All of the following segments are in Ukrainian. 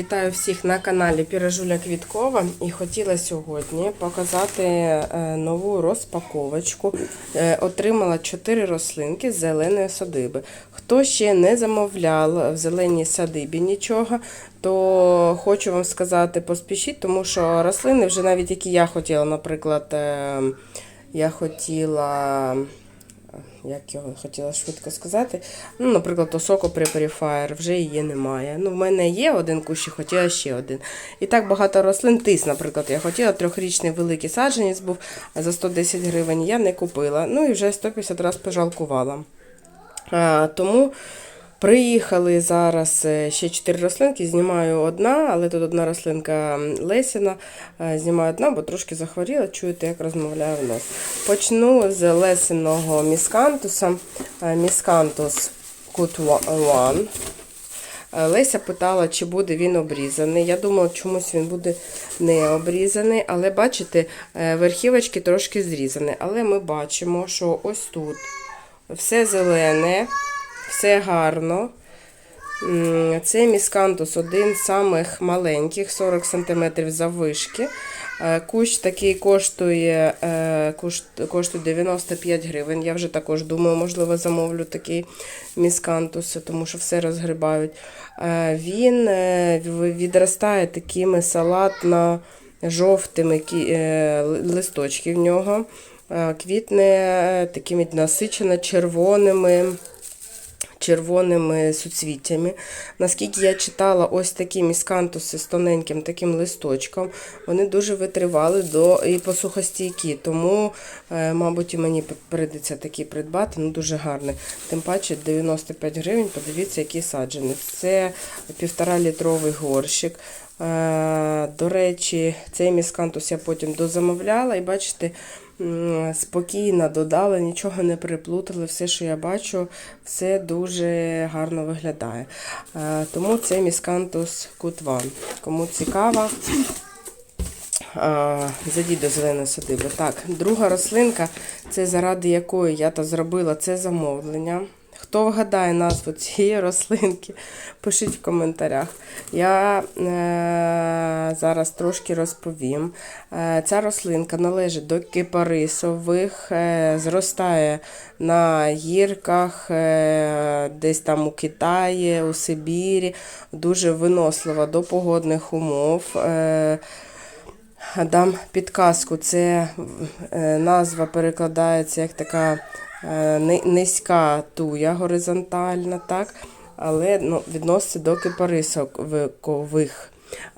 Вітаю всіх на каналі Піражуля Квіткова і хотіла сьогодні показати е, нову розпаковочку. Е, Отримала 4 рослинки з зеленої садиби. Хто ще не замовляв в зеленій садибі нічого, то хочу вам сказати, поспішіть, тому що рослини вже навіть які я хотіла, наприклад, е, я хотіла як його хотіла швидко сказати. Ну, наприклад, Осоко Preparifier, вже її немає. Ну, в мене є один кущик, хотіла ще один. І так багато рослин. Тис, наприклад, я хотіла трьохрічний великий саджанець був за 110 гривень. Я не купила. Ну і вже 150 разів пожалкувала. А, тому приїхали зараз е, ще 4 рослинки. Знімаю одна, але тут одна рослинка Лесіна. Е, Знімаю одна, бо трошки захворіла. Чуєте, як розмовляю в нос. Почну з лесеного міскантуса. Е, Міскантус Cut One. Леся питала, чи буде він обрізаний. Я думала, чомусь він буде не обрізаний, але бачите, верхівочки трошки зрізані. Але ми бачимо, що ось тут все зелене, все гарно. Це міскантус один з самих маленьких, 40 см заввишки. Е, Кущ такий коштує, е, коштує 95 гривень. Я вже також думаю, можливо, замовлю такий міскантус, тому що все розгрибають. Е, Він відростає такими салатно-жовтими листочки в нього. Квітне такими насичено червоними червоними суцвіттями. Наскільки я читала, ось такі міскантуси з тоненьким таким листочком, вони дуже витривали до і посухостійкі, тому, е, мабуть, і мені прийдеться такі придбати, ну дуже гарний. Тим паче 95 гривень, подивіться, який саджаний. Це півтора літровий горщик. Е, До речі, цей міскантус я потім дозамовляла, і бачите, спокійно додала, нічого не переплутали. Все, що я бачу, все дуже гарно виглядає. Е, Тому це міскантус Кутван. Кому цікаво, а, Зайдіть до зеленої садиби. Так, друга рослинка, це заради якої я то зробила це замовлення. Хто вгадає назву цієї рослинки, пишіть в коментарях. Я е, зараз трошки розповім. Е, ця рослинка належить до кипарисових, е, зростає на гірках, е, десь там у Китаї, у Сибірі, дуже винослива до погодних умов. Дам підказку, це назва перекладається як така низька туя горизонтальна, так? але ну, відноситься до кипарисових.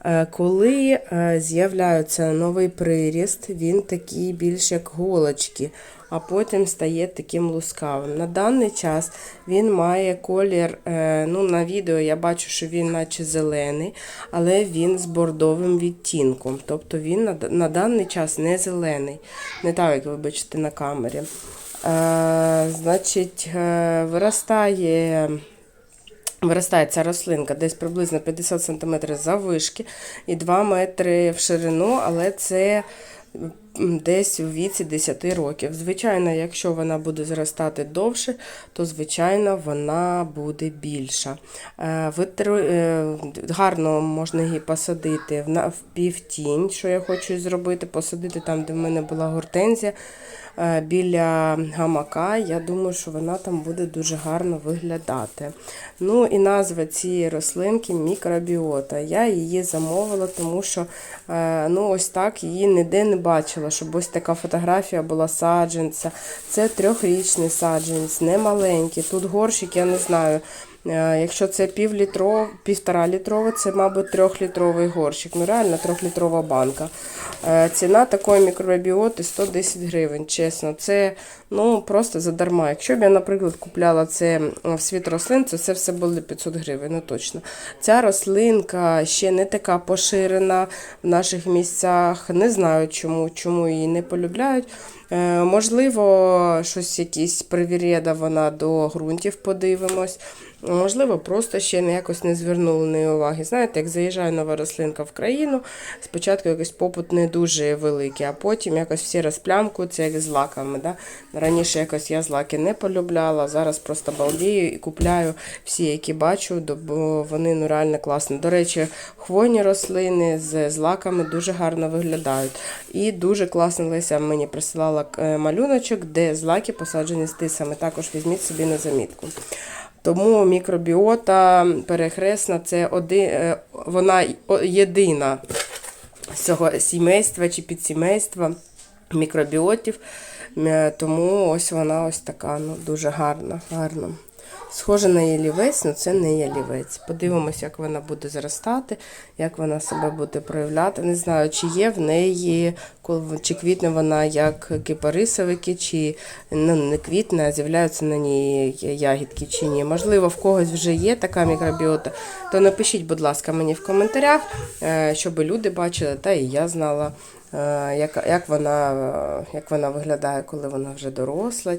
Е, Коли е, з'являється новий приріст, він такий більш як голочки, а потім стає таким лускавим. На даний час він має колір, е, ну на відео я бачу, що він наче зелений, але він з бордовим відтінком. Тобто він на, на даний час не зелений, не так, як ви бачите на камері. Значить, виростає. Виростає ця рослинка десь приблизно 50 см заввишки і 2 метри в ширину, але це десь у віці 10 років. Звичайно, якщо вона буде зростати довше, то звичайно вона буде більша. Е, е, Гарно можна її посадити в півтінь, що я хочу зробити, посадити там, де в мене була гортензія. Е, Біля гамака, я думаю, що вона там буде дуже гарно виглядати. Ну і назва цієї рослинки мікробіота. Я її замовила, тому що е, ну, ось так її ніде не бачила, щоб ось така фотографія була саджанця. Це трьохрічний саджанець, не маленький. Тут горщик, я не знаю. Е, Якщо це півлітро, півтора літровий, це, мабуть, трьохлітровий горщик. Ну, реально трьохлітрова банка. Е, Ціна такої мікробіоти 110 гривень, чесно. Це ну, просто задарма. Якщо б я, наприклад, купляла це в світ рослин, то це все було 500 гривень, ну точно. Ця рослинка ще не така поширена в наших місцях. Не знаю, чому, чому її не полюбляють. Е, Можливо, щось якісь привірєда вона до ґрунтів подивимось. Можливо, просто ще не якось не звернули неї уваги. Знаєте, як заїжджає нова рослинка в країну, спочатку якийсь попит не дуже великий, а потім якось всі розплямкуються, як з лаками. Да? Раніше якось я злаки не полюбляла, зараз просто балдію і купляю всі, які бачу, бо вони ну, реально класні. До речі, хвойні рослини з злаками дуже гарно виглядають. І дуже класно Леся мені присилала е, малюночок, де злаки посаджені з тисами. Також візьміть собі на замітку. Тому мікробіота перехресна це один, е, вона єдина з цього сімейства чи підсімейства мікробіотів. Е, Тому ось вона ось така, ну, дуже гарна, гарна. Схожа на ялівець, але це не ялівець. Подивимося, як вона буде зростати, як вона себе буде проявляти. Не знаю, чи є в неї, чи квітне вона як кипарисовики, чи ну, не квітне, а з'являються на ній ягідки чи ні. Можливо, в когось вже є така мікробіота, то напишіть, будь ласка, мені в коментарях, е, щоб люди бачили, та і я знала, е, як, як, вона, е, як вона виглядає, коли вона вже доросла.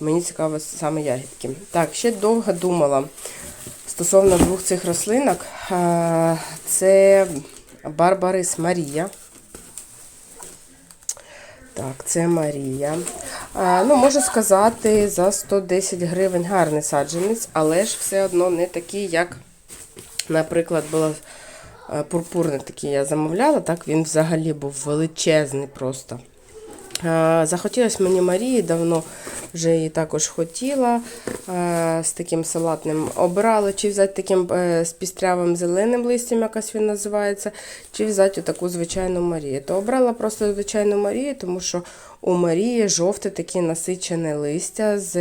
Мені цікаво саме ягідки. Так, ще довго думала стосовно двох цих рослинок. Це Барбарис Марія. Так, це Марія. А, ну, можу сказати, за 110 гривень гарний саджанець, але ж все одно не такий, як, наприклад, було е, пурпурний такий я замовляла. Так, він взагалі був величезний просто. Е, Захотілося мені Марії, давно вже її також хотіла е, з таким салатним. Обирала, чи взяти таким е, з пістрявим зеленим листям, якось він називається, чи взяти таку звичайну Марію. То обрала просто звичайну Марію, тому що у Марії жовте таке насичене листя з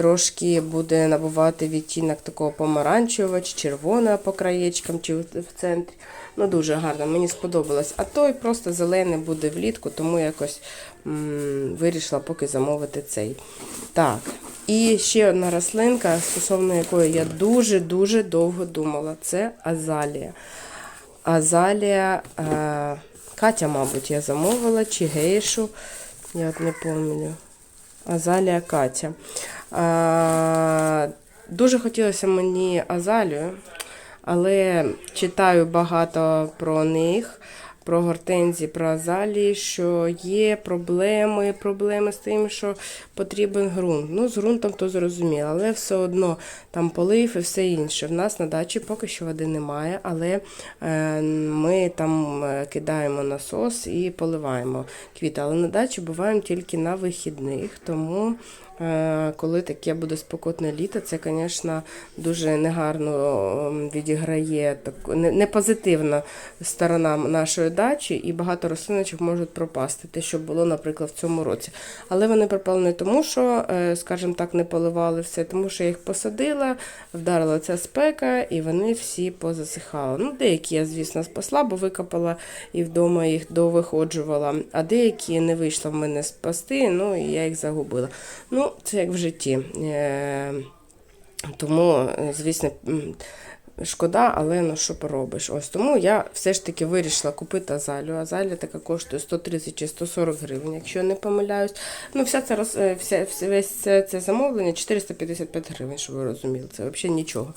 трошки буде набувати відтінок такого помаранчевого чи червоного по краєчкам, чи в центрі. Ну, дуже гарно, мені сподобалось. А той просто зелений буде влітку, тому якось м, вирішила поки замовити цей. Так, і ще одна рослинка, стосовно якої я дуже-дуже довго думала, це азалія. Азалія е, Катя, мабуть, я замовила, чи гейшу, я не пам'ятаю. Азалія Катя. А, дуже хотілося мені азалію, але читаю багато про них, про гортензії, про азалії, що є проблеми, проблеми з тим, що потрібен ґрунт. Ну, з ґрунтом то зрозуміло, але все одно там полив і все інше. В нас на дачі поки що води немає, але е, ми там е, кидаємо насос і поливаємо квіти. Але на дачі буваємо тільки на вихідних, тому. Е, Коли таке буде спекотне літо, це, звісно, дуже негарно ем, відіграє так, не, не позитивна сторона нашої дачі, і багато рослиночок можуть пропасти. Те, що було, наприклад, в цьому році. Але вони пропали не тому, що, е, скажімо так, не поливали все, тому що я їх посадила, вдарила ця спека, і вони всі позасихали. Ну, деякі я, звісно, спасла, бо викопала і вдома їх довиходжувала, а деякі не вийшло в мене спасти, ну і я їх загубила. Ну, це як в житті. Е, тому, е, звісно, шкода, але ну що поробиш. Ось тому я все ж таки вирішила купити азалію. Азалія така коштує 130 чи 140 гривень, якщо я не помиляюсь. Ну, вся ця, е, вся, весь це, це замовлення 455 гривень, щоб ви розуміли. Це взагалі нічого.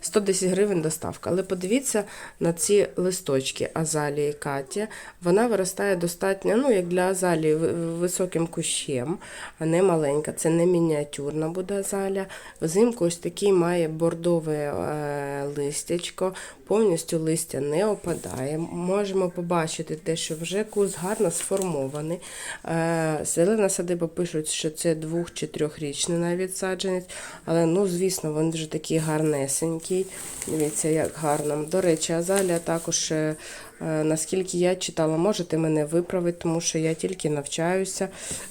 110 гривень доставка. Але подивіться на ці листочки азалії Каті. Вона виростає достатньо, ну, як для азалії, високим кущем, а не маленька. Це не мініатюрна буде азалія. Взимку ось такий має бордове е, листячко, повністю листя не опадає. Можемо побачити те, що вже куст гарно сформований. Е, Зелена садиба пишуть, що це двох- чи трьохрічний навіть саджанець, але ну, звісно, він вже такий гарнесенький. Дивіться, як гарно. До речі, азалія також. Е, Наскільки я читала, можете мене виправити, тому що я тільки навчаюся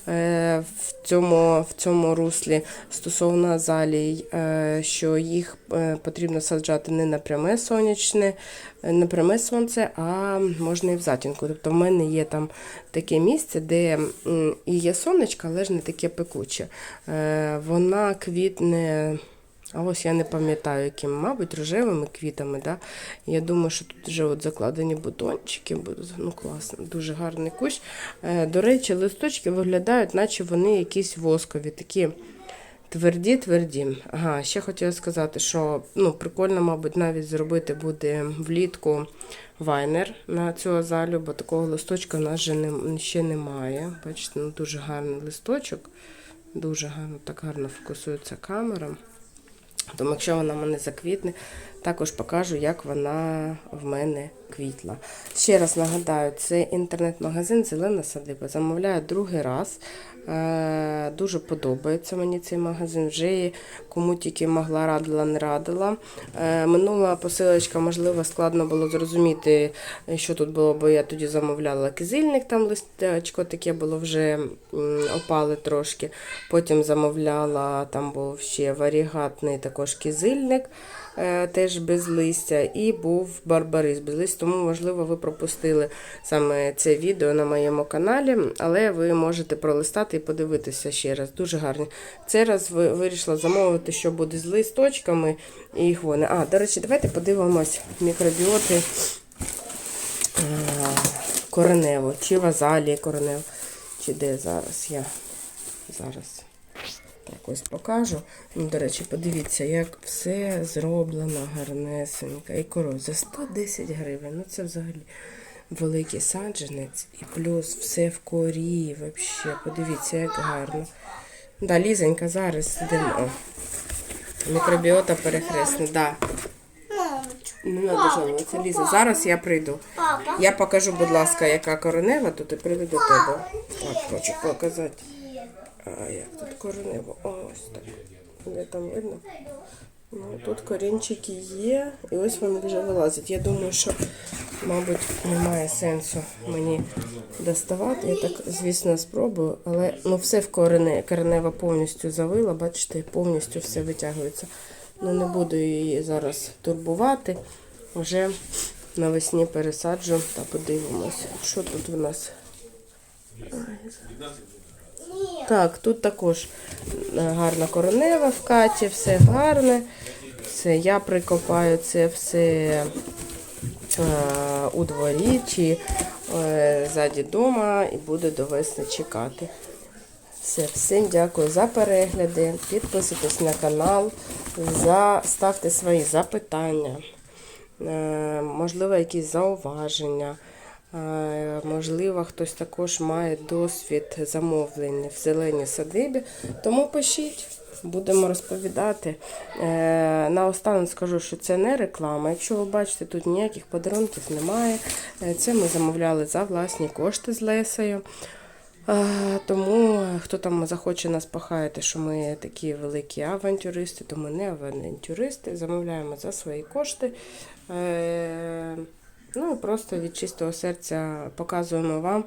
е, в цьому, в цьому руслі стосовно азалій, е, що їх потрібно саджати не на пряме сонячне, на пряме сонце, а можна і в затінку. Тобто в мене є там таке місце, де і є сонечко, але ж не таке пекуче. Вона квітне А ось я не пам'ятаю, якими, мабуть, рожевими квітами. Да? Я думаю, що тут вже от закладені бутончики будуть. Ну, класно, дуже гарний кущ. Е, До речі, листочки виглядають, наче вони якісь воскові, такі тверді, тверді. Ага, ще хотіла сказати, що ну, прикольно, мабуть, навіть зробити буде влітку вайнер на цю азалю, бо такого листочка в нас ще немає. Бачите, ну, дуже гарний листочок. Дуже гарно, так гарно фокусується камера. Тому якщо вона мене заквітне, також покажу, як вона в мене квітла. Ще раз нагадаю, це інтернет-магазин Зелена садиба. Замовляю другий раз. Е, Дуже подобається мені цей магазин. Вже кому тільки могла радила, не радила. Е, Минула посилочка, можливо, складно було зрозуміти, що тут було, бо я тоді замовляла кизильник, там листечко таке було вже опали трошки. Потім замовляла, там був ще варігатний також кизильник, теж без листя, і був барбарис без листя. Тому, можливо, ви пропустили саме це відео на моєму каналі, але ви можете пролистати і подивитися ще раз. Дуже гарні. Цей раз вирішила замовити, що буде з листочками і хвони. А, до речі, давайте подивимось мікробіоти е, коренево, чи в азалії коренево, чи де зараз я зараз. Так, ось покажу. Ну, до речі, подивіться, як все зроблено гарнесенько. І коров за 110 гривень. Ну це взагалі великий саджанець. І плюс все в корі. Вообще. Подивіться, як гарно. Да, Лізонька, зараз сидимо. Мікробіота перехресна, да. Не треба жалуватися, Ліза. Зараз я прийду. Я покажу, будь ласка, яка коренева тут і прийду до тебе. Так, хочу показати. А як тут коренево? Ось так. Де там видно? Ну, тут корінчики є, і ось вони вже вилазять. Я думаю, що, мабуть, немає сенсу мені доставати. Я так, звісно, спробую, але ну, все в корене, коренева повністю завила, бачите, повністю все витягується. Ну, не буду її зараз турбувати. Вже навесні пересаджу та подивимось, що тут у нас. Так, тут також е, гарна коронева в каті, все гарне. Це я прикопаю це все е, у дворі чи е, ззаді дома і буду до весни чекати. Все, всім дякую за перегляди. Підписуйтесь на канал, за, ставте свої запитання, можливо, якісь зауваження. Е, Можливо, хтось також має досвід замовлень в зеленій садибі, тому пишіть, будемо розповідати. Е, Наостанок скажу, що це не реклама. Якщо ви бачите, тут ніяких подарунків немає. Е, Це ми замовляли за власні кошти з Лесею. Е, Тому хто там захоче нас похаяти, що ми такі великі авантюристи, то ми не авантюристи, замовляємо за свої кошти. Ну просто від чистого серця показуємо вам,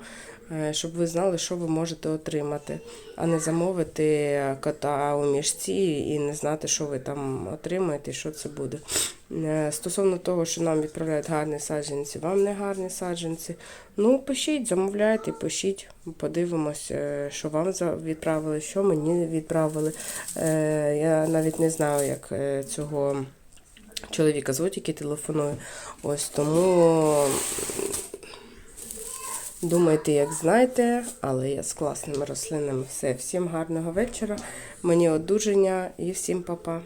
е, щоб ви знали, що ви можете отримати, а не замовити кота у мішці і не знати, що ви там отримаєте що це буде. Е, Стосовно того, що нам відправляють гарні саджанці, вам не гарні саджанці. Ну, пишіть, замовляйте, пишіть, подивимось, е, що вам відправили, що мені відправили. Я навіть не знаю, як цього чоловіка звуть, який телефонує. Ось тому думайте, як знаєте, але я з класними рослинами. Все, всім гарного вечора, мені одужання і всім па-па.